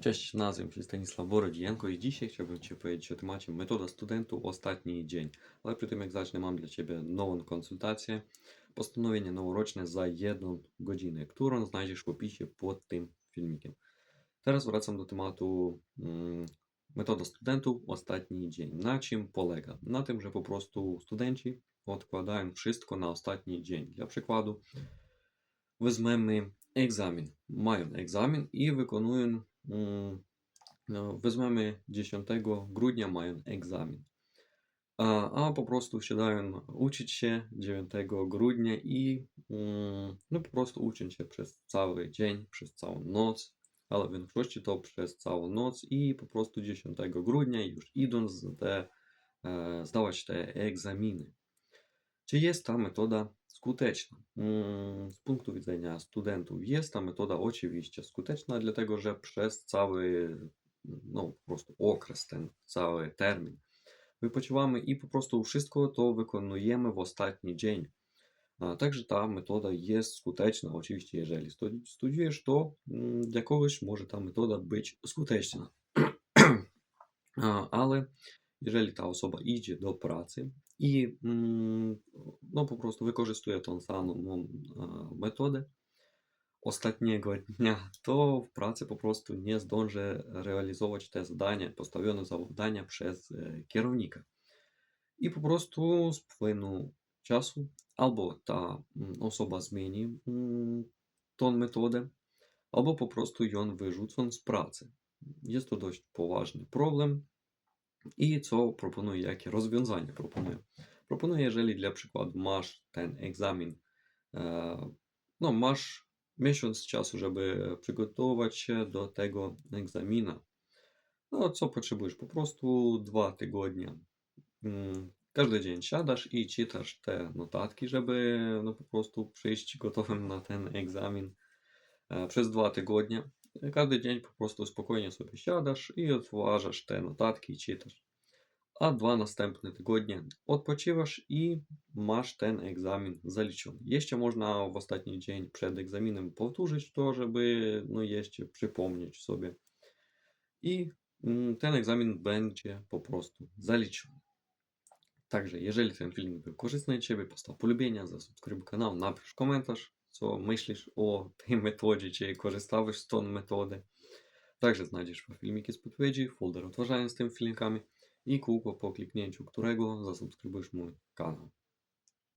Cześć, nazywam się Stanisław Borodzienko i dzisiaj chciałbym Ci powiedzieć o temacie metoda studentu ostatni dzień. Ale przy tym jak zacznę mam dla Ciebie nową konsultację, postanowienie noworoczne za jedną godzinę, którą znajdziesz w opisie pod tym filmikiem. Teraz wracam do tematu mm, metoda studentu ostatni dzień. Na czym polega? Na tym, że po prostu studenci odkładają wszystko na ostatni dzień. Dla przykładu weźmiemy egzamin. Mają egzamin i wykonują Mm, No, weźmiemy 10 grudnia mają egzamin. A, a po prostu siadają uczyć się 9 grudnia i mm, no po prostu uczą się przez cały dzień, przez całą noc, ale w większości to przez całą noc i po prostu 10 grudnia już idą z te, e, zdawać te egzaminy. Czy jest ta metoda skuteczna? Mm, Z punktu widzenia studentów jest ta metoda oczywiście skuteczna, dlatego że przez cały no, po prostu okres, ten cały termin wypoczywamy i po prostu wszystko to wykonujemy w ostatni dzień. A, Także ta metoda jest skuteczna. Oczywiście, jeżeli studiujesz, to mm, dla kogoś może ta metoda być skuteczna. Jeżeli ta osoba idzie do pracy i mm, no, po prostu wykorzystuje tą samą e, metodę ostatniego dnia, to w pracy po prostu nie zdąży realizować te zadania, postawione zadania przez e, kierownika. I po prostu z płynu czasu albo ta mm, osoba zmieni mm, tą metodę, albo po prostu ją wyrzucą z pracy. Jest to dość poważny problem. I co proponuję, jakie rozwiązanie proponuję? Proponuję, jeżeli dla przykładu masz ten egzamin, e, no masz miesiąc czasu, żeby przygotować się do tego egzamina. No co potrzebujesz? Po prostu dwa tygodnie. Mm, Każdy dzień siadasz i czytasz te notatki, żeby no po prostu przyjść gotowym na ten egzamin e, przez dwa tygodnie. Каждый день просто спокійно собі сядеш і зважиш те нотатки і читаш. А два наступні тижні відпочиваш і маєш тен екзамен залічений. Є ще можна в останній день перед екзаменом повторити теж, би, ну, є ще припомнити собі. І ten екзамен буде попросту залічений. Также, jeżeli ten film był korzystny dla Ciebie, postaw polubienia, zasubskrybuj kanał, napisz komentarz. Co myślisz o tej metodzie, czy korzystałeś z tą metodę. Także znajdziesz filmiki z podpowiedzi, folder odtwarzając z tymi filmikami i kółko po kliknięciu którego zasubskrybujesz mój kanał.